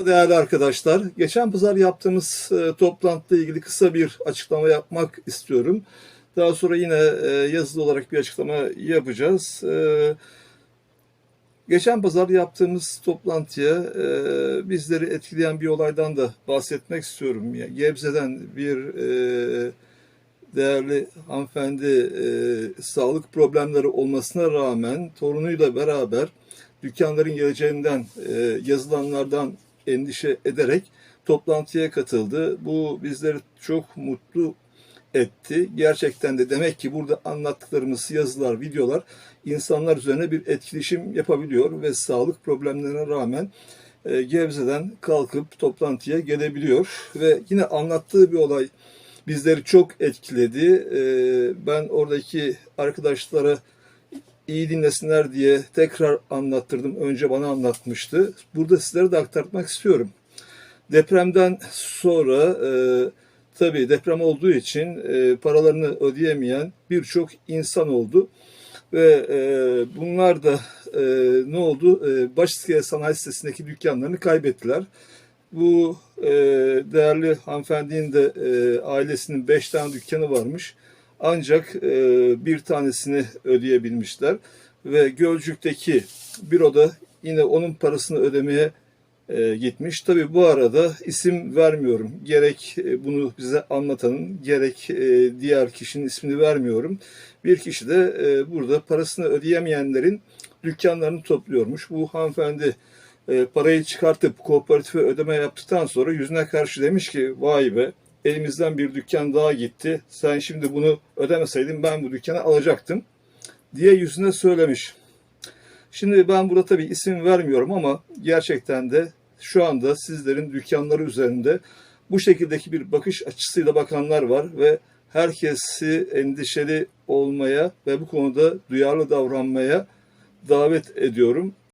Değerli arkadaşlar, geçen pazar yaptığımız e, toplantıda ilgili kısa bir açıklama yapmak istiyorum. Daha sonra yine e, yazılı olarak bir açıklama yapacağız. E, geçen pazar yaptığımız toplantıya e, bizleri etkileyen bir olaydan da bahsetmek istiyorum. Yani Gebze'den bir değerli hanımefendi sağlık problemleri olmasına rağmen torunuyla beraber dükkanların geleceğinden yazılanlardan endişe ederek toplantıya katıldı. Bu bizleri çok mutlu etti. Gerçekten de demek ki burada anlattıklarımız yazılar, videolar insanlar üzerine bir etkileşim yapabiliyor ve sağlık problemlerine rağmen e, Gebze'den kalkıp toplantıya gelebiliyor ve yine anlattığı bir olay bizleri çok etkiledi. E, ben oradaki arkadaşlara iyi dinlesinler diye tekrar anlattırdım. Önce bana anlatmıştı. Burada sizlere de aktarmak istiyorum. Depremden sonra e, tabii deprem olduğu için e, paralarını ödeyemeyen birçok insan oldu. Ve e, bunlar da e, ne oldu? E, Başiskele Sanayi Sitesi'ndeki dükkanlarını kaybettiler. Bu e, değerli hanımefendinin de e, ailesinin beş tane dükkanı varmış. Ancak e, bir tanesini ödeyebilmişler ve Gölcük'teki büroda yine onun parasını ödemeye e, gitmiş. Tabii bu arada isim vermiyorum. Gerek e, bunu bize anlatanın gerek e, diğer kişinin ismini vermiyorum. Bir kişi de e, burada parasını ödeyemeyenlerin dükkanlarını topluyormuş. Bu hanımefendi e, parayı çıkartıp kooperatife ödeme yaptıktan sonra yüzüne karşı demiş ki vay be elimizden bir dükkan daha gitti. Sen şimdi bunu ödemeseydin ben bu dükkanı alacaktım diye yüzüne söylemiş. Şimdi ben burada tabii isim vermiyorum ama gerçekten de şu anda sizlerin dükkanları üzerinde bu şekildeki bir bakış açısıyla bakanlar var ve herkesi endişeli olmaya ve bu konuda duyarlı davranmaya davet ediyorum.